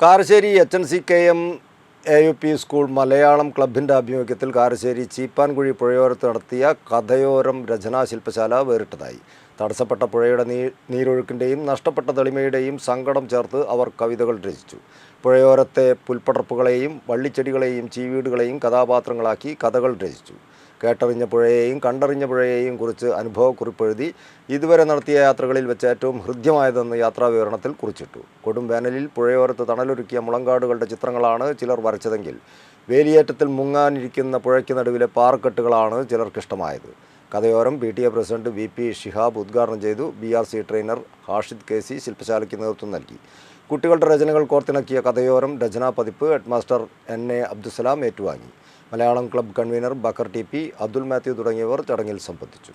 Karassery H N C K M A U P school Malayalam ക്ലബിന്റെ ആഭിമുഖ്യത്തിൽ കാരശ്ശേരി ചീപ്പാൻകുഴി പുഴയോരത്ത് നടത്തിയ കഥയോരം രചനാ ശില്പശാല വേറിട്ടതായി. തടസ്സപ്പെട്ട പുഴയുടെ നീ നീരൊഴുക്കിന്റെയും നഷ്ടപ്പെട്ട തെളിമയുടെയും സങ്കടം ചേർത്ത് അവർ കവിതകൾ രചിച്ചു. പുഴയോരത്തെ പുൽപ്പടർപ്പുകളെയും വള്ളിച്ചെടികളെയും ചീവീടുകളെയും കഥാപാത്രങ്ങളാക്കി കഥകൾ രചിച്ചു. കേട്ടറിഞ്ഞ പുഴയെയും കണ്ടറിഞ്ഞ പുഴയെയും കുറിച്ച് അനുഭവക്കുറിപ്പ് എഴുതി ഇതുവരെ നടത്തിയ യാത്രകളിൽ വെച്ച് ഏറ്റവും ഹൃദ്യമായതെന്ന് യാത്രാ വിവരണത്തിൽ കുറിച്ചിട്ടു. കൊടും വേനലിൽ പുഴയോരത്ത് തണലൊരുക്കിയ മുളങ്കാടുകളുടെ ചിത്രങ്ങളാണ് ചിലർ വരച്ചതെങ്കിൽ വേലിയേറ്റത്തിൽ മുങ്ങാനിരിക്കുന്ന പുഴയ്ക്ക് നടുവിലെ പാറക്കെട്ടുകളാണ് ചിലർക്കിഷ്ടമായത്. കഥയോരം P T A president V P Shihab ഉദ്ഘാടനം ചെയ്തു. B R C trainer Hashid K C ശില്പശാലയ്ക്ക് നേതൃത്വം നൽകി. കുട്ടികളുടെ രചനകൾ കോർത്തിണക്കിയ കഥയോരം രചനാ പതിപ്പ് ഹെഡ്മാസ്റ്റർ എൻ എ അബ്ദുസലാം ഏറ്റുവാങ്ങി. Malayalam club convener Bakkar T P Abdul Mathew തുടങ്ങിയവർ ചടങ്ങിൽ സംബന്ധിച്ചു.